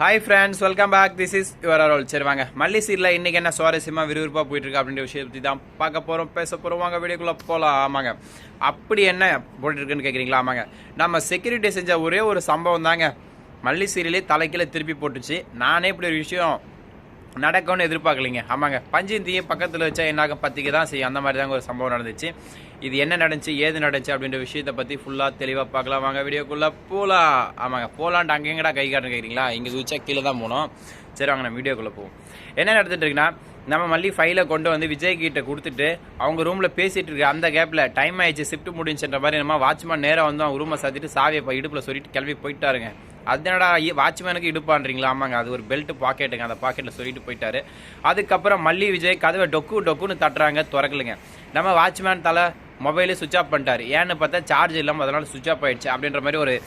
Hi friends welcome back this is your role சரி வாங்க. மல்லி சீரில் இன்றைக்கி என்ன சுவாரஸ்யமாக விறுவிறுப்பாக போயிட்டுருக்கு அப்படின்ற விஷயத்தை பற்றி தான் பார்க்க போகிறோம் பேச போகிறோம் வாங்க வீடியோக்குள்ளே போகலாம் ஆமாங்க அப்படி என்ன போட்டுருக்குன்னு கேட்குறீங்களா ஆமாங்க நம்ம செக்யூரிட்டி செஞ்ச ஒரே ஒரு சம்பவம் தாங்க. மல்லி சீரியலே தலைக்கீழ திருப்பி போட்டுச்சு. நானே இப்படி ஒரு விஷயம் நடக்கும்னு எதிர்பார்க்கலைங்க. ஆமாங்க. பஞ்சந்தியும் பக்கத்தில் வச்சா என்னாகும்? பத்திக்கு தான் செய்யும். அந்த மாதிரி தாங்க ஒரு சம்பவம் நடந்துச்சு. இது என்ன நடந்துச்சு? ஏது நடந்துச்சு? அப்படின்ற விஷயத்தை பற்றி ஃபுல்லாக தெளிவாக பார்க்கலாம். வாங்க வீடியோக்குள்ளே போகலாம் ஆமாங்க. போகலான்ட்டு அங்கேங்கடா கை காட்டுன்னு கேட்குறீங்களா இங்கே சுவிச்சா கீழே தான் போனோம். சரி வாங்க நம்ம வீடியோக்குள்ளே போவோம். என்ன நடந்துட்டு இருக்குன்னா நம்ம மல்லி ஃபைலை கொண்டு வந்து விஜய் கிட்ட கொடுத்துட்டு அவங்க ரூமில் பேசிகிட்டு இருக்க அந்த கேப்பில் டைம் ஆயிடுச்சு. ஷிஃப்ட் முடிஞ்சுன்ற மாதிரி நம்ம வாட்ச்மேன் நேராக வந்து அவங்க ரூமை சாத்திட்டு சாவியை இப்போ இடுப்பில் சொல்லிட்டு கிளம்பி போயிட்டாருங்க. அதனடா வாட்ச்மேனுக்கு இடுப்பான்றீங்களா? ஆமாங்க அது ஒரு பெல்ட் பாக்கெட்டுங்க அந்த பாக்கெட்டில் சொல்லிட்டு போயிட்டாரு. அதுக்கப்புறம் மல்லி விஜய் கதவை டொக்கு டொக்குன்னு தட்டுறாங்க திறக்கலுங்க. நம்ம வாட்ச்மேன் தலை மொபைலே சுவிச் ஆஃப் பண்ணிட்டாரு. ஏன்னு பார்த்தா சார்ஜ் இல்லாமல் அதனால் சுவிச் ஆஃப் ஆயிடுச்சு அப்படின்ற மாதிரி ஒரு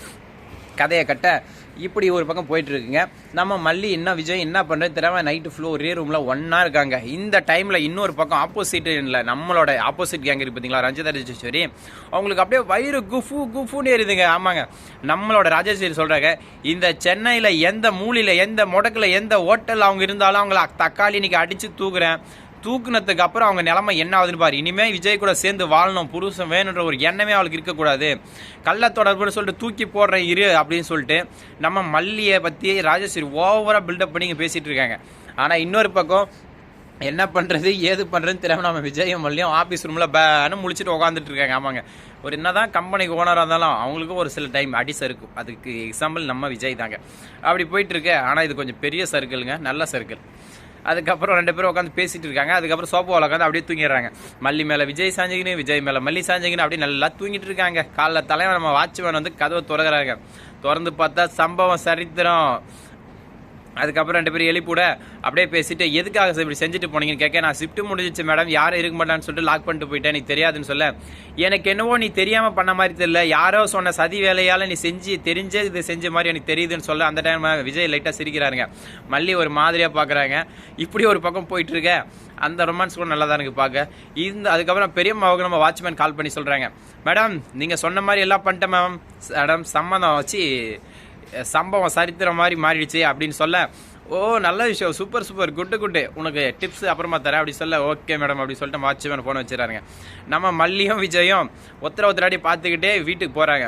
கதையை கட்ட இப்படி ஒரு பக்கம் போயிட்டு இருக்குங்க நம்ம மல்லி என்ன விஜய் என்ன பண்ணுறது தெரியாம நைட்டு ஃபுல்லோ ஒரே ரூமில் ஒன்றா இருக்காங்க. இந்த டைமில் இன்னொரு பக்கம் ஆப்போசிட் இல்லை நம்மளோட ஆப்போசிட் கேங் இருக்கு பார்த்தீங்களா ரஞ்சிதா ராஜேஸ்வரி. அவங்களுக்கு அப்படியே வயிறு குஃபு குஃபுன்னு எரியுதுங்க ஆமாங்க. நம்மளோட ராஜேஸ்வரி சொல்கிறாங்க இந்த சென்னையில் எந்த மூலையில் எந்த முடக்கில் எந்த ஹோட்டல் அவங்க இருந்தாலும் அவங்கள தக்காளி இன்னைக்கு அடித்து தூக்குறேன். தூக்குனதுக்கு அப்புறம் அவங்க நிலைமை என்ன ஆகுதுன்னு பாரு. இனிமே விஜய் கூட சேர்ந்து வாழணும். புருஷன் வேணுன்ற ஒரு எண்ணமே அவளுக்கு இருக்கக்கூடாது. கள்ள தொடர்புன்னு சொல்லிட்டு தூக்கி போடுறேன் இரு அப்படின்னு சொல்லிட்டு நம்ம மல்லியை பற்றி ராஜேஸ்வரி ஓவராக பில்டப் பண்ணி இங்கே பேசிகிட்டு இருக்காங்க. ஆனால் இன்னொரு பக்கம் என்ன பண்ணுறது ஏது பண்ணுறதுன்னு தெரியாமல் நம்ம விஜயம் மல்லியும் ஆஃபீஸ் ரூமில் பேனு முழிச்சிட்டு உட்காந்துட்டு இருக்காங்க. ஆமாங்க. ஒரு என்னதான் கம்பெனிக்கு ஓனராக இருந்தாலும் அவங்களுக்கும் ஒரு சில டைம் அடி சறுக்கும் அதுக்கு எக்ஸாம்பிள் நம்ம விஜய் தாங்க. அப்படி போயிட்டுருக்கு ஆனால் இது கொஞ்சம் பெரிய சர்க்கிளுங்க நல்ல சர்க்கிள் அதுக்கப்புறம் ரெண்டு பேரும் உட்காந்து பேசிட்டு இருக்காங்க. அதுக்கப்புறம் சோப்பாவில் உட்காந்து அப்படியே தூங்கிடுறாங்க. மல்லி மேலே விஜய் சாஞ்சிக்கின்னு விஜய் மேலே மல்லி சாஞ்சிக்கின்னு அப்படியே நல்லா தூங்கிட்டு இருக்காங்க. காலைல தலைவன் நம்ம வாட்ச்மேன் வந்து கதவை திறகுறாங்க திறந்து பார்த்தா சம்பவம் சரித்திரம். அதுக்கப்புறம் ரெண்டு பேரும் எழுப்பிவிட அப்படியே பேசிட்டு எதுக்காக சார் இப்படி செஞ்சுட்டு போனீங்கன்னு கேட்க நான் ஷிஃப்ட் முடிஞ்சிச்சு மேடம் யாரும் இருக்க மாட்டான்னு சொல்லிட்டு லாக் பண்ணிட்டு போயிட்டேன். நீ தெரியாதுன்னு சொல்ல. எனக்கு என்னவோ நீ தெரியாமல் பண்ண மாதிரி தெரியல. யாரோ சொன்ன சதி வேலையால் நீ செஞ்சு தெரிஞ்சே இது செஞ்ச மாதிரி எனக்கு தெரியுதுன்னு சொல்ல அந்த டைம் விஜய் லைட்டாக சிரிக்கிறாருங்க. மல்லி ஒரு மாதிரியாக பார்க்குறாங்க இப்படி ஒரு பக்கம் போயிட்டுருக்க அந்த ரொமான்ஸ் கூட நல்லா தான் எனக்கு பார்க்க இந்த அதுக்கப்புறம் பெரியம்மாவுக்கு நம்ம வாட்ச்மேன் கால் பண்ணி சொல்கிறாங்க மேடம் நீங்கள் சொன்ன மாதிரி எல்லாம் பண்ணிட்டேன் மேம் மேடம் சம்மந்தம் வச்சு சம்பவம் சரித்திரம் மாதிரி மாறிடுச்சு அப்படின்னு சொல்ல ஓ நல்ல விஷயம். Super super. குட்டு குட்டு உனக்கு டிப்ஸ் அப்புறமா தரேன். அப்படி சொல்ல ஓகே மேடம். அப்படி சொல்லிட்டு வாட்ச்மேன் ஃபோன் வச்சுறாருங்க நம்ம மல்லியும் விஜயும் ஒத்தர ஒருத்தராடி பார்த்துக்கிட்டே வீட்டுக்கு போகிறாங்க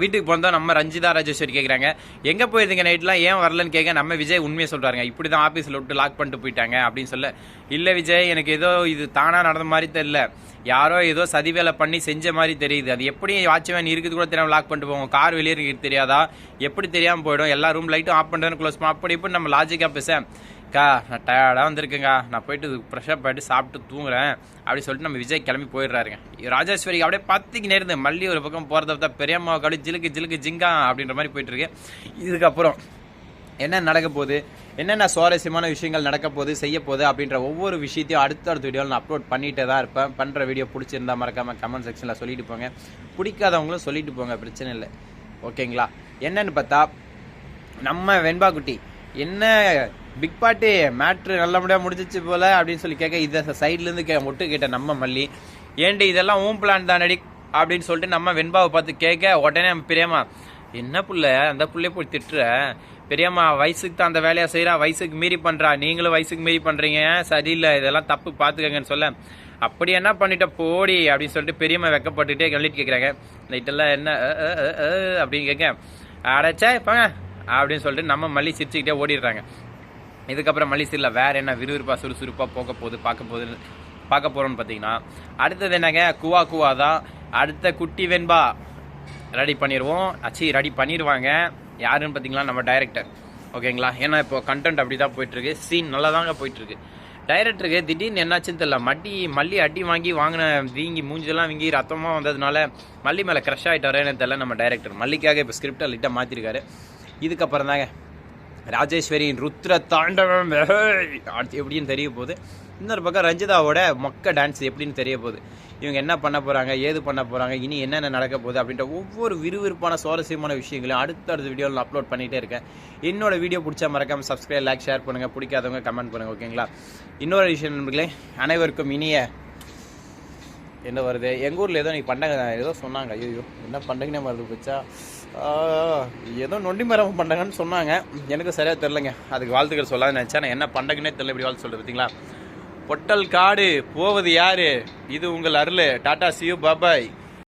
வீட்டுக்கு போனதா நம்ம ரஞ்சிதா ராஜேஸ்வரி கேட்குறாங்க எங்கே போயிருந்தீங்க நைட்லாம் ஏன் வரலன்னு கேட்க நம்ம விஜய் உண்மையை சொல்கிறாங்க இப்படி தான் ஆஃபீஸில் விட்டு லாக் பண்ணிட்டு போயிட்டாங்க அப்படின்னு சொல்ல. இல்லை விஜய் எனக்கு ஏதோ இது தானாக நடந்த மாதிரி தெரியல. யாரோ ஏதோ சதி வேலை பண்ணி செஞ்ச மாதிரி தெரியுது. அது எப்படி வாட்ச்மேன் இருக்குது கூட தெரியாமல் லாக் பண்ணிட்டு போவோம். கார் வெளியே இருக்கு தெரியாதா? எப்படி தெரியாமல் போயிடும்? எல்லா ரூம் லைட்டும் ஆஃப் பண்ணுறேன்னு க்ளோஸ் பண்ண அப்படி இப்படி நம்ம லாஜிக்காக பேச. அக்கா நான் டயர்டாக வந்திருக்கேங்க நான் போயிட்டு ஃப்ரெஷ்ஷப் ஆகிட்டு சாப்பிட்டு தூங்குறேன். அப்படி சொல்லிட்டு நம்ம விஜய் கிளம்பி போயிடுறாருங்க. ராஜேஸ்வரி அப்படியே பத்திக்கு நேர்ந்து மல்லி ஒரு பக்கம் போகிறத பார்த்தா பெரியம்மாவுக்கு அப்படியே ஜிலுக்கு ஜிலுக்கு ஜிங்கா அப்படின்ற மாதிரி போயிட்டு இருக்கு இதுக்கப்புறம் என்ன நடக்க போகுது? என்னென்ன சுவாரஸ்யமான விஷயங்கள் நடக்க போகுது செய்ய போகுது அப்படின்ற ஒவ்வொரு விஷயத்தையும் அடுத்தடுத்த வீடியோவில் நான் அப்லோட் பண்ணிகிட்டே தான் இருப்பேன். பண்ணுற வீடியோ பிடிச்சிருந்தா மறக்காமல் கமெண்ட் செக்ஷனில் சொல்லிட்டு போங்க. பிடிக்காதவங்களும் சொல்லிட்டு போங்க பிரச்சனை இல்லை. ஓகேங்களா என்னன்னு பார்த்தா நம்ம வெண்பா குட்டி என்ன பிக் பாட்டி மேட்ரு நல்லபடியாக முடிஞ்சிச்சு போல அப்படின்னு சொல்லி கேட்க இதை சைட்லேருந்து கே மொட்டு கேட்ட நம்ம மல்லி ஏன்டி இதெல்லாம் ஊம் பிளான் தானடி? அப்படின்னு சொல்லிட்டு நம்ம வெண்பாவை பார்த்து கேட்க உடனே பிரியமா பெரியம்மா என்ன புள்ள? அந்த புள்ளைய போய் திட்டுற? பெரியம்மா வயசுக்கு தான் அந்த வேலையை செய்கிறா வயசுக்கு மீறி பண்ணுறா நீங்களும் வயசுக்கு மீறி பண்ணுறீங்க சரியில்லை இதெல்லாம் தப்பு பார்த்துக்கங்கன்னு சொல்ல. அப்படி என்ன பண்ணிட்ட? போடி அப்படின்னு சொல்லிட்டு பெரியம்மா வெக்கப்பட்டுட்டே கழிட்டு கேட்குறாங்க நைட்டெல்லாம் என்ன? அப்படின்னு கேட்க. அடைச்சா இப்போ அப்படின்னு சொல்லிட்டு நம்ம மல்லி சிரிச்சுக்கிட்டே ஓடிடுறாங்க. இதுக்கப்புறம் மல்லிசீரில் வேறு என்ன விறுவிறுப்பாக சுறுசுறுப்பாக போக போகுது பார்க்க போகுது பார்க்க போகிறோம்னு பார்த்தீங்கன்னா அடுத்தது என்னங்க? குவா குவா தான். அடுத்த குட்டி வெண்பா. ரெடி பண்ணிடுவோம் அச்சி ரெடி பண்ணிடுவாங்க யாருன்னு பார்த்தீங்களா? நம்ம டைரக்டர் ஓகேங்களா? ஏன்னா இப்போ கண்டென்ட் அப்படி தான் போயிட்டுருக்கு. சீன் நல்லா தாங்க போயிட்டுருக்கு டைரக்டருக்கு திடீர்னு என்னாச்சுன்னு தெரியல. மட்டி மல்லி அடி வாங்கி வாங்கின வீங்கி மூஞ்செல்லாம் வீங்கி ரத்தமாக வந்ததுனால மல்லி மேலே க்ரஷ் ஆகிட்டாரேன்னு தெரியல நம்ம டைரக்டர் மல்லிக்காக இப்போ ஸ்கிரிப்டை லிட்டாக மாற்றிருக்காரு இதுக்கப்புறம் தாங்க ராஜேஸ்வரியின் ருத்ர தாண்டவம். அடுத்து எப்படின்னு தெரிய போகுது. இன்னொரு பக்கம் ரஞ்சிதாவோட மொக்க டான்ஸ் எப்படின்னு தெரிய போகுது. இவங்க என்ன பண்ண போகிறாங்க ஏது பண்ண போகிறாங்க இனி என்னென்ன நடக்க போகுது அப்படின்ற ஒவ்வொரு விறுவிறுப்பான சுவாரஸ்யமான விஷயங்களையும் அடுத்தடுத்த வீடியோவில் அப்லோட் பண்ணிகிட்டே இருக்கேன். என்னோட வீடியோ பிடிச்சா மறக்காமல் சப்ஸ்கிரைப் லைக் ஷேர் பண்ணுங்கள் பிடிக்காதவங்க கமெண்ட் பண்ணுங்கள் ஓகேங்களா இன்னொரு விஷயம் நண்பர்களே அனைவருக்கும் இனிய என்ன வருது? எங்கள் ஊரில் ஏதோ நீ பண்டங்க ஏதோ சொன்னாங்க. ஐயோ என்ன பண்டங்கனே வருது போச்சா? ஏதோ நொண்டி மரம் பண்ணங்கன்னு சொன்னாங்க. எனக்கு சரியாக தெரிலங்க அதுக்கு வாழ்த்துக்கள் சொல்லாத நினச்சேன். நான் என்ன பண்ணங்கன்னே தெரியல இப்படி வாழ்த்து சொல்கிறது பார்த்தீங்களா? பொட்டல் காடு போவது யாரு? இது உங்கள் அருள். டாடா சியூ பாபாய்